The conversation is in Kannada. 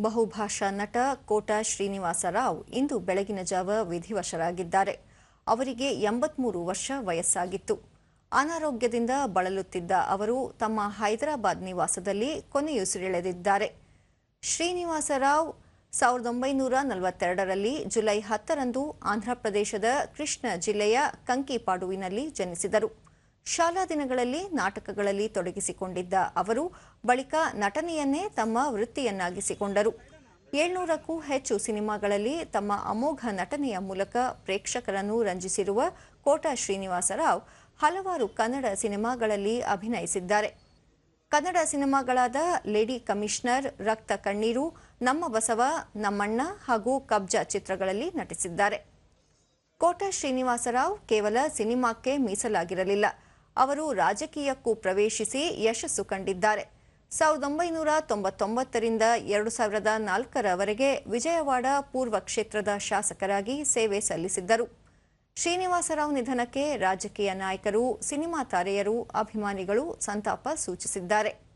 ಬಹುಭಾಷಾ ನಟ ಕೋಟ ಶ್ರೀನಿವಾಸ ರಾವ್ ಇಂದು ಬೆಳಗಿನ ಜಾವ ವಿಧಿವಶರಾಗಿದ್ದಾರೆ. ಅವರಿಗೆ ಎಂಬತ್ಮೂರು ವರ್ಷ ವಯಸ್ಸಾಗಿತ್ತು. ಅನಾರೋಗ್ಯದಿಂದ ಬಳಲುತ್ತಿದ್ದ ಅವರು ತಮ್ಮ ಹೈದರಾಬಾದ್ ನಿವಾಸದಲ್ಲಿ ಕೊನೆಯುಸಿರೆಳೆದಿದ್ದಾರೆ ಶ್ರೀನಿವಾಸ ರಾವ್ ಸಾವಿರದ ಒಂಬೈನೂರ ನಲವತ್ತೆರಡರಲ್ಲಿ ಜುಲೈ ಹತ್ತರಂದು ಆಂಧ್ರಪ್ರದೇಶದ ಕೃಷ್ಣ ಜಿಲ್ಲೆಯ ಕಂಕಿಪಾಡುವಿನಲ್ಲಿ ಜನಿಸಿದರು. ಶಾಲಾ ದಿನಗಳಲ್ಲಿ ನಾಟಕಗಳಲ್ಲಿ ತೊಡಗಿಸಿಕೊಂಡಿದ್ದ ಅವರು ಬಳಿಕ ನಟನೆಯನ್ನೇ ತಮ್ಮ ವೃತ್ತಿಯನ್ನಾಗಿಸಿಕೊಂಡರು. ಏಳ್ನೂರಕ್ಕೂ ಹೆಚ್ಚು ಸಿನಿಮಾಗಳಲ್ಲಿ ತಮ್ಮ ಅಮೋಘ ನಟನೆಯ ಮೂಲಕ ಪ್ರೇಕ್ಷಕರನ್ನು ರಂಜಿಸಿರುವ ಕೋಟಾ ಶ್ರೀನಿವಾಸರಾವ್ ಹಲವಾರು ಕನ್ನಡ ಸಿನಿಮಾಗಳಲ್ಲಿ ಅಭಿನಯಿಸಿದ್ದಾರೆ. ಕನ್ನಡ ಸಿನಿಮಾಗಳಾದ ಲೇಡಿ ಕಮಿಷನರ್, ರಕ್ತ ಕಣ್ಣೀರು, ನಮ್ಮ ಬಸವ, ನಮ್ಮಣ್ಣ ಹಾಗೂ ಕಬ್ಜಾ ಚಿತ್ರಗಳಲ್ಲಿ ನಟಿಸಿದ್ದಾರೆ. ಕೋಟ ಶ್ರೀನಿವಾಸರಾವ್ ಕೇವಲ ಸಿನಿಮಾಕ್ಕೆ ಮೀಸಲಾಗಿರಲಿಲ್ಲ. ಅವರು ರಾಜಕೀಯಕ್ಕೂ ಪ್ರವೇಶಿಸಿ ಯಶಸ್ಸು ಕಂಡಿದ್ದಾರೆ. ಸಾವಿರದ ಒಂಬೈನೂರ ತೊಂಬತ್ತೊಂಬತ್ತರಿಂದ ಎರಡು ಸಾವಿರದ ನಾಲ್ಕರವರೆಗೆ ವಿಜಯವಾಡ ಪೂರ್ವ ಕ್ಷೇತ್ರದ ಶಾಸಕರಾಗಿ ಸೇವೆ ಸಲ್ಲಿಸಿದ್ದರು. ಶ್ರೀನಿವಾಸರಾವ್ ನಿಧನಕ್ಕೆ ರಾಜಕೀಯ ನಾಯಕರು, ಸಿನಿಮಾ ತಾರೆಯರು, ಅಭಿಮಾನಿಗಳು ಸಂತಾಪ ಸೂಚಿಸಿದ್ದಾರೆ.